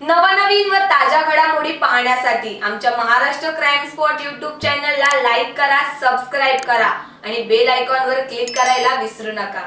नवनवीन व ताज्या घडामोडी पाहण्यासाठी आमच्या महाराष्ट्र क्राईम स्पॉट युट्यूब चॅनलला लाईक करा सबस्क्राईब करा आणि बेल आयकॉनवर क्लिक करायला विसरू नका.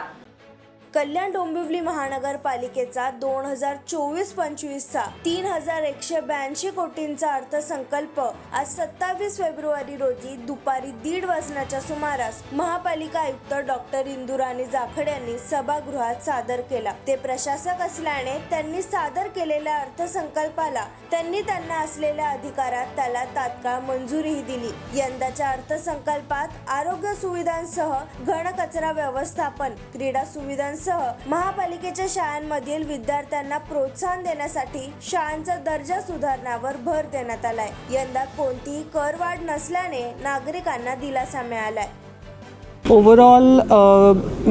कल्याण डोंबिवली महानगरपालिकेचा दोन हजार चोवीस पंचवीसचा तीन हजार एकशे ब्याऐंशी कोटींचा अर्थसंकल्प आज सत्तावीस फेब्रुवारी रोजी दुपारी दीड वाजण्याच्या सुमारास महापालिका आयुक्त डॉक्टर इंदुराणी जाखड यांनी सभागृहात सादर केला. ते प्रशासक असल्याने त्यांनी सादर केलेल्या अर्थसंकल्पाला त्यांनी त्यांना असलेल्या अधिकारात त्याला तात्काळ मंजुरीही दिली. यंदाच्या अर्थसंकल्पात आरोग्य सुविधांसह घनकचरा व्यवस्थापन क्रीडा सुविधांसह महापालिकेच्या शाळांमधील विद्यार्थ्यांना प्रोत्साहन देण्यासाठी शाळांचा दर्जा सुधारण्यावर भर देण्यात आलाय. यंदा कोणतीही करवाढ नसल्याने नागरिकांना दिलासा मिळालाय. ओव्हरऑल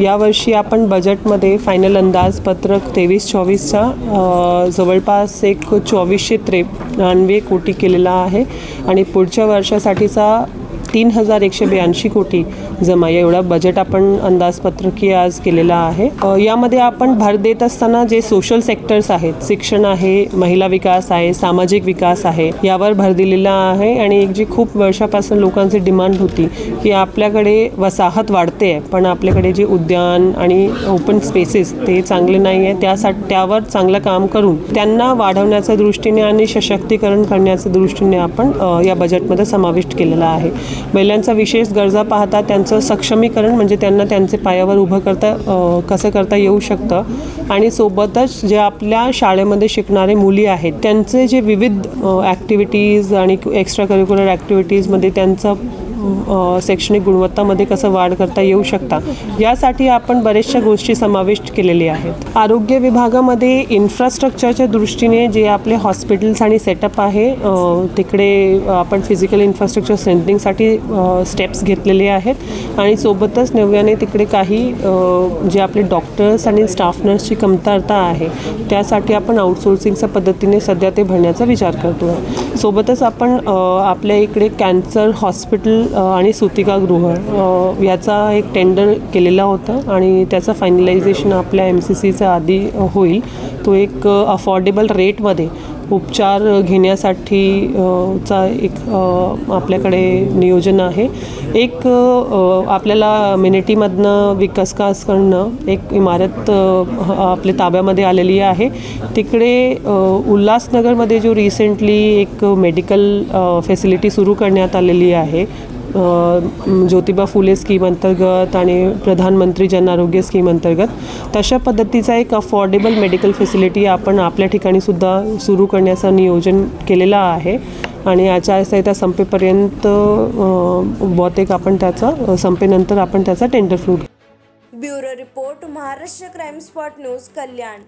यावर्षी आपण बजेटमध्ये फायनल अंदाजपत्रक तेवीस चोवीसचा जवळपास एक चोवीसशे त्रेपन्नवे कोटी केलेला आहे. आणि पुढच्या वर्षासाठीचा तीन हजार एकशे ब्याऐंशी कोटी जमा. एवढा बजेट आपण अंदाजपत्रकी आज केलेला आहे. यामध्ये आपण भर देत असताना जे सोशल सेक्टर्स आहेत शिक्षण आहे महिला विकास आहे सामाजिक विकास आहे यावर भर दिलेला आहे. आणि एक जी खूप वर्षापासून लोकांची डिमांड होती की आपल्याकडे वसाहत वाढते आहे पण आपल्याकडे जे उद्यान आणि ओपन स्पेसेस ते चांगले नाही आहे त्यासाठी त्यावर चांगलं काम करून त्यांना वाढवण्याच्या दृष्टीने आणि सशक्तीकरण करण्याच्या दृष्टीने आपण या बजेटमध्ये समाविष्ट केलेला आहे. महिलांचा विशेष गरजा पाहता त्यांचं सक्षमीकरण म्हणजे त्यांना त्यांचे पायावर उभं करता कसं करता येऊ शकतं? आणि सोबतच जे आपल्या शाळेमध्ये शिकणारे मुली आहेत त्यांचे जे विविध ॲक्टिव्हिटीज आणि एक्स्ट्रा करिक्युलर ॲक्टिव्हिटीजमध्ये त्यांचं शैक्षणिक गुणवत्तामध्ये कसं वाढ करता येऊ शकता यासाठी आपण बऱ्याचशा गोष्टी समाविष्ट केलेल्या आहेत. आरोग्य विभागामध्ये इन्फ्रास्ट्रक्चरच्या दृष्टीने जे आपले हॉस्पिटल्स आणि सेटअप आहे तिकडे आपण फिजिकल इन्फ्रास्ट्रक्चर स्ट्रेंथनिंगसाठी स्टेप्स घेतलेले आहेत. आणि सोबतच नव्याने तिकडे काही जे आपले डॉक्टर्स आणि स्टाफ नर्सची कमतरता आहे त्यासाठी आपण आउटसोर्सिंगच्या पद्धतीने सध्या ते भरण्याचा विचार करतो आहे सोबतच आपण आपल्या इकडे कॅन्सर हॉस्पिटल आणि सुतिकागृह गृह याचा एक टेंडर केलेला होता आणि त्याचं फायनलायझेशन आपल्या एम सी सीच्या आधी होईल. तो एक अफोर्डेबल रेटमध्ये उपचार घेण्यासाठी चा एक आपल्याकडे नियोजन आहे. एक आपल्याला मिनिटीमधनं विकासकासकडनं एक इमारत आपल्या ताब्यामध्ये आलेली आहे. तिकडे उल्हासनगरमध्ये जो रिसेंटली एक मेडिकल फॅसिलिटी सुरू करण्यात आलेली आहे ज्योतिबा फुले स्कीम अंतर्गत आणि प्रधानमंत्री जन आरोग्य स्कीम अंतर्गत तशा पद्धतीचा एक अफोर्डेबल मेडिकल फॅसिलिटी आपण आपल्या ठिकाणीसुद्धा सुरू करण्याचं नियोजन केलेलं आहे. आणि आचारसंहिता संपेपर्यंत बहुतेक आपण त्याचा संपेनंतर आपण त्याचा tender flu bureau report Maharashtra crime spot news Kalyan.